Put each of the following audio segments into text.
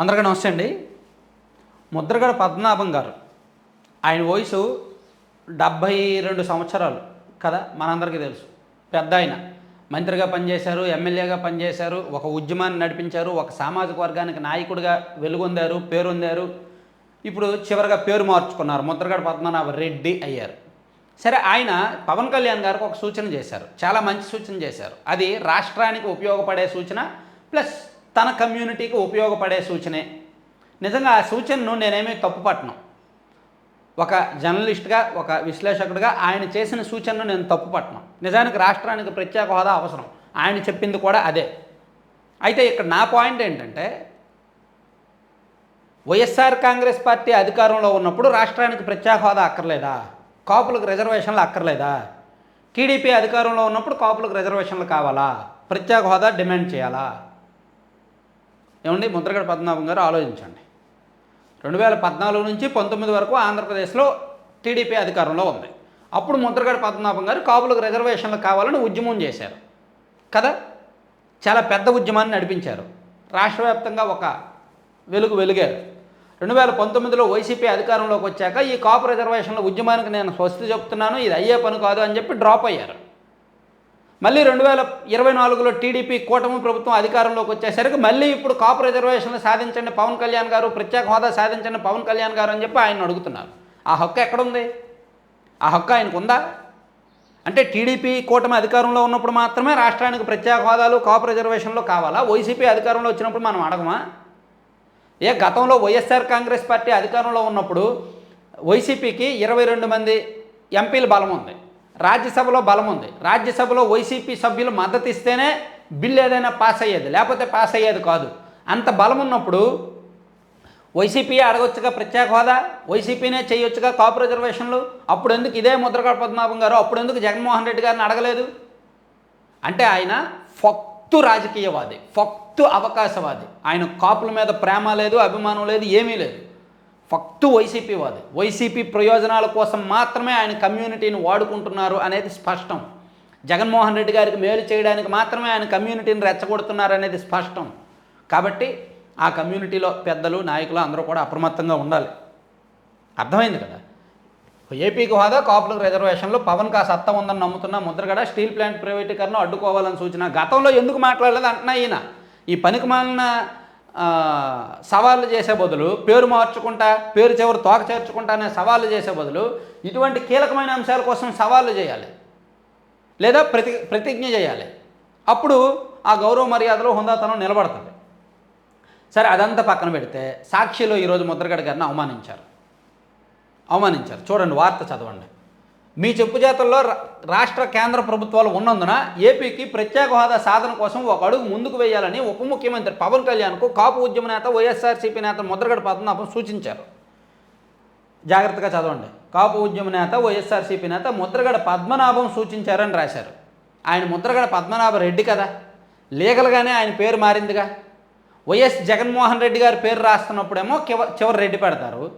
అందరికీ నమస్తే అండి. ముద్రగడ పద్మనాభం గారు. ఆయన వయసు డెబ్భై రెండు సంవత్సరాలు కదా మనందరికీ తెలుసు. పెద్ద ఆయన. మంత్రిగా పనిచేశారు ఎమ్మెల్యేగా పనిచేశారు ఒక ఉద్యమాన్ని నడిపించారు ఒక సామాజిక వర్గానికి నాయకుడిగా వెలుగొందారు పేరొందారు. ఇప్పుడు చివరిగా పేరు మార్చుకున్నారు. ముద్రగడ పద్మనాభ రెడ్డి అయ్యారు. సరే ఆయన పవన్ కళ్యాణ్ గారికి ఒక సూచన చేశారు. చాలా మంచి సూచన చేశారు. అది రాష్ట్రానికి ఉపయోగపడే సూచన ప్లస్ తన కమ్యూనిటీకి ఉపయోగపడే సూచనే. నిజంగా ఆ సూచనను నేనేమీ తప్పుపట్టను. ఒక జర్నలిస్ట్గా ఒక విశ్లేషకుడిగా ఆయన చేసిన సూచనను నేను తప్పుపట్టను. నిజానికి రాష్ట్రానికి ప్రత్యేక హోదా అవసరం. ఆయన చెప్పింది కూడా అదే. అయితే ఇక్కడ నా పాయింట్ ఏంటంటే వైఎస్ఆర్ కాంగ్రెస్ పార్టీ అధికారంలో ఉన్నప్పుడు రాష్ట్రానికి ప్రత్యేక హోదా అక్కర్లేదా? కాపులకు రిజర్వేషన్లు అక్కర్లేదా? టీడీపీ అధికారంలో ఉన్నప్పుడు కాపులకు రిజర్వేషన్లు కావాలా? ప్రత్యేక హోదా డిమాండ్ చేయాలా? ఏమండి? ముద్రగడ పద్మనాభం గారు ఆలోచించండి. రెండు వేల పద్నాలుగు నుంచి పంతొమ్మిది వరకు ఆంధ్రప్రదేశ్లో టీడీపీ అధికారంలో ఉంది. అప్పుడు ముద్రగడ పద్మనాభం గారు కాపులకు రిజర్వేషన్లు కావాలని ఉద్యమం చేశారు. కదా? చాలా పెద్ద ఉద్యమాన్ని నడిపించారు. రాష్ట్రవ్యాప్తంగా ఒక వెలుగు వెలిగారు. రెండు వేల పంతొమ్మిదిలో వైసీపీ అధికారంలోకి వచ్చాక ఈ కాపు రిజర్వేషన్ల ఉద్యమానికి నేను స్వస్తి చెప్తున్నాను ఇది అయ్యే పని కాదు అని చెప్పి డ్రాప్ అయ్యారు. మళ్ళీ రెండు వేల ఇరవై నాలుగులో టీడీపీ కూటమి ప్రభుత్వం అధికారంలోకి వచ్చేసరికి మళ్ళీ ఇప్పుడు కాపు రిజర్వేషన్లు సాధించండి. పవన్ కళ్యాణ్ గారు ప్రత్యేక హోదా సాధించండి. పవన్ కళ్యాణ్ గారు అని చెప్పి ఆయన అడుగుతున్నారు. ఆ హక్కు ఎక్కడుంది? ఆ హక్కు ఆయనకు ఉందా? అంటే టీడీపీ కూటమి అధికారంలో ఉన్నప్పుడు మాత్రమే రాష్ట్రానికి ప్రత్యేక హోదాలు కాపు రిజర్వేషన్లు కావాలా? వైసీపీ అధికారంలో వచ్చినప్పుడు మనం అడగమా? ఏ గతంలో వైఎస్ఆర్ కాంగ్రెస్ పార్టీ అధికారంలో ఉన్నప్పుడు వైసీపీకి ఇరవై రెండు మంది ఎంపీల బలం ఉంది. రాజ్యసభలో బలం ఉంది రాజ్యసభలో వైసీపీ సభ్యులు మద్దతు ఇస్తేనే బిల్లు ఏదైనా పాస్ అయ్యేది. లేకపోతే పాస్ అయ్యేది కాదు. అంత బలం ఉన్నప్పుడు వైసీపీ అడగొచ్చుగా ప్రత్యేక హోదా? వైసీపీనే చేయొచ్చుగా కాపు రిజర్వేషన్లు? అప్పుడు ఎందుకు ఇదే ముద్రగడ పద్మనాభం గారు? అప్పుడు ఎందుకు జగన్మోహన్ రెడ్డి గారిని అడగలేదు? అంటే ఆయన ఫక్తు రాజకీయవాది ఫక్తు అవకాశవాది. ఆయన కాపుల మీద ప్రేమ లేదు అభిమానం లేదు ఏమీ లేదు. ఫక్తు వైసీపీ వాది. వైసీపీ ప్రయోజనాల కోసం మాత్రమే ఆయన కమ్యూనిటీని వాడుకుంటున్నారు అనేది స్పష్టం. జగన్మోహన్ రెడ్డి గారికి మేలు చేయడానికి మాత్రమే ఆయన కమ్యూనిటీని రెచ్చగొడుతున్నారు అనేది స్పష్టం. కాబట్టి ఆ కమ్యూనిటీలో పెద్దలు నాయకులు అందరూ కూడా అప్రమత్తంగా ఉండాలి. అర్థమైంది కదా? ఏపీకి హోదా కాపులకు రిజర్వేషన్లో పవన్ కా సత్తా ఉందని నమ్ముతున్న ముద్రగడ స్టీల్ ప్లాంట్ ప్రైవేటీకరణ అడ్డుకోవాలని సూచన. గతంలో ఎందుకు మాట్లాడలేదు అంటున్నా ఈయన. ఈ పనికి మాలిన సవాళ్ళు చేసే బదులు పేరు మార్చుకుంటా పేరు చివరి తోక చేర్చుకుంటా అనే సవాళ్ళు చేసే బదులు ఇటువంటి కీలకమైన అంశాల కోసం సవాళ్ళు చేయాలి. లేదా ప్రతి ప్రతిజ్ఞ చేయాలి. అప్పుడు ఆ గౌరవ మర్యాదలో హుందాతనం నిలబడుతుంది. సరే అదంతా పక్కన పెడితే సాక్షిలో ఈరోజు ముద్రగడ గారిని అవమానించారు. అవమానించారు. చూడండి వార్త చదవండి. మీ చెప్పు జాతల్లో రా- రాష్ట్ర కేంద్ర ప్రభుత్వాలు ఉన్నందున ఏపీకి ప్రత్యేక హోదా సాధన కోసం ఒక అడుగు ముందుకు వేయాలని ఉప ముఖ్యమంత్రి పవన్ కళ్యాణ్కు కాపు ఉద్యమ నేత వైఎస్ఆర్సీపీ నేత ముద్రగడ పద్మనాభం సూచించారు. జాగ్రత్తగా చదవండి. కాపు ఉద్యమ నేత వైఎస్ఆర్సీపీ నేత ముద్రగడ పద్మనాభం సూచించారని రాశారు. ఆయన ముద్రగడ పద్మనాభ రెడ్డి కదా. లీగల్గానే ఆయన పేరు మారిందిగా. వైఎస్ జగన్మోహన్ రెడ్డి గారి పేరు రాస్తున్నప్పుడేమో చివరి రెడ్డి పెడతారు.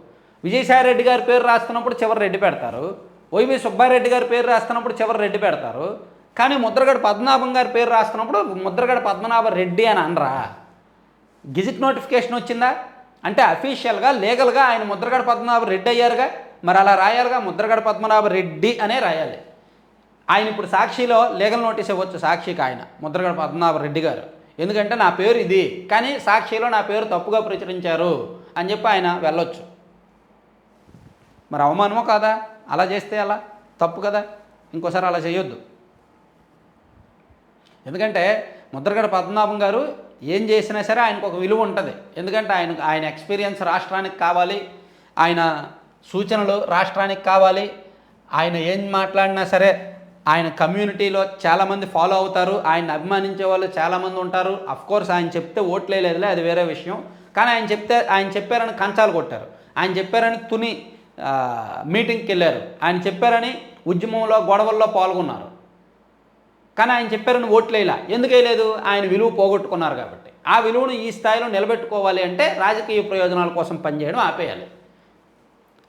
విజయసాయి రెడ్డి గారి పేరు రాస్తున్నప్పుడు చివరి రెడ్డి పెడతారు. వైవి సుబ్బారెడ్డి గారి పేరు రాస్తున్నప్పుడు చివరి రెడ్డి పెడతారు. కానీ ముద్రగడ పద్మనాభం గారి పేరు రాస్తున్నప్పుడు ముద్రగడ పద్మనాభ రెడ్డి అని అనరా. గిజిట్ నోటిఫికేషన్ వచ్చిందా? అంటే అఫీషియల్గా లీగల్గా ఆయన ముద్రగడ పద్మనాభ రెడ్డి అయ్యారుగా. మరి అలా రాయాలిగా? ముద్రగడ పద్మనాభ రెడ్డి అనే రాయాలి. ఆయన ఇప్పుడు సాక్షిలో లీగల్ నోటీస్ ఇవ్వచ్చు సాక్షికి ఆయన ముద్రగడ పద్మనాభ రెడ్డి గారు. ఎందుకంటే నా పేరు ఇది. కానీ సాక్షిలో నా పేరు తప్పుగా ప్రచురించారు అని చెప్పి ఆయన వెళ్ళొచ్చు. మరి అవమానమో కాదా? అలా చేస్తే అలా తప్పు కదా? ఇంకోసారి అలా చేయొద్దు. ఎందుకంటే ముద్రగడ పద్మనాభం గారు ఏం చేసినా సరే ఆయనకు ఒక విలువ ఉంటుంది. ఎందుకంటే ఆయన ఆయన ఎక్స్పీరియన్స్ రాష్ట్రానికి కావాలి ఆయన సూచనలు రాష్ట్రానికి కావాలి ఆయన ఏం మాట్లాడినా సరే ఆయన కమ్యూనిటీలో చాలామంది ఫాలో అవుతారు ఆయన అభిమానించే వాళ్ళు చాలామంది ఉంటారు. కోర్స్ ఆయన చెప్తే ఓట్లే లేదులే అది వేరే విషయం. కానీ ఆయన చెప్తే ఆయన చెప్పారని కంచాలు కొట్టారు. ఆయన చెప్పారని తుని మీటింగ్కి వెళ్ళారు. ఆయన చెప్పారని ఉద్యమంలో గొడవల్లో పాల్గొన్నారు. కానీ ఆయన చెప్పారని ఓట్లేలా ఎందుకు వేయలేదు? ఆయన విలువ పోగొట్టుకున్నారు కాబట్టి. ఆ విలువను ఈ స్థాయిలో నిలబెట్టుకోవాలి అంటే రాజకీయ ప్రయోజనాల కోసం పనిచేయడం ఆపేయాలి.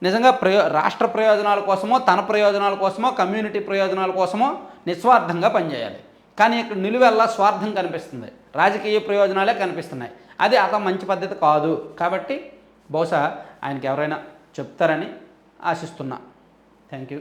నిజంగా ప్రయో రాష్ట్ర ప్రయోజనాల కోసమో తన ప్రయోజనాల కోసమో కమ్యూనిటీ ప్రయోజనాల కోసమో నిస్వార్థంగా పనిచేయాలి. కానీ ఇక్కడ నిలువెల్లా స్వార్థం కనిపిస్తుంది. రాజకీయ ప్రయోజనాలే కనిపిస్తున్నాయి. అది అంత మంచి పద్ధతి కాదు. కాబట్టి బహుశా ఆయనకి ఎవరైనా చెప్తారని ఆశిస్తున్నా. Thank you.